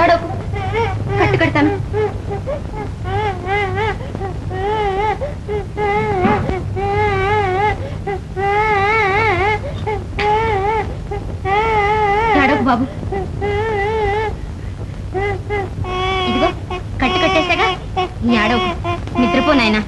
ఏడోకు కట్టు కడతాను. ఏడోకు బాబు. ఇదిగో కట్టు కట్టేశాగా. ఏడోకు నిద్రపోనాయనా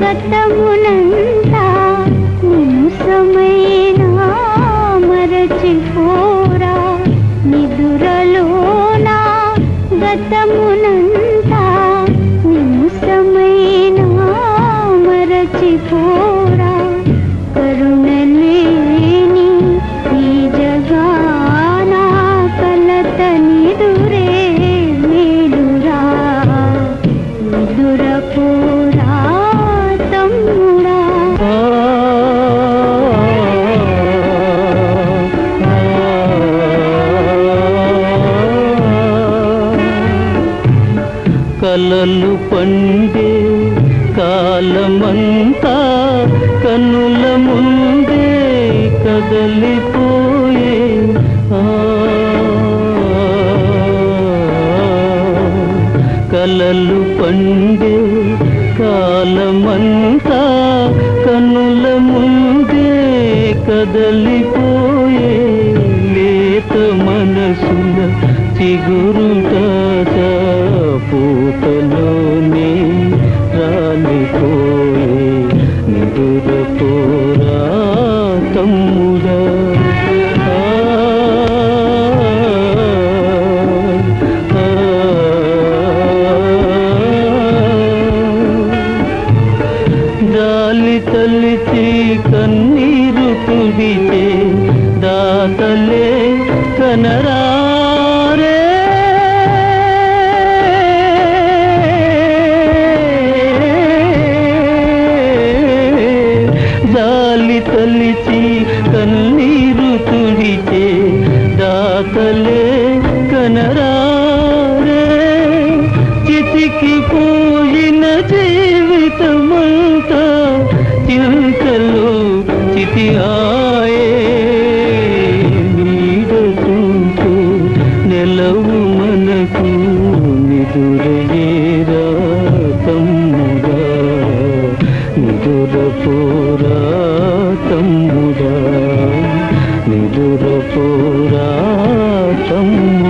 గతమునంతా నిమిషమైనా మరచిపోరా. నిదురలోనా గతమునంతా కలలు పండే కాలమంతా కనుల ముందే కదలిపోయే కలలు పండే కాలమంతా కనుల ముందే కదలిపోయే లేత మనసుల చిగురుట నిదురపోరా తమ్ముడా. ఆ, ఆ, తల్లిచి కన్నీరు తుడిచే దాతలే కనరా కాలవు మనకు నిదురయేరా తమ్ముడా? నిదుర పోరా తమ్ముడా? నిదుర పోరా తమ్ముడా?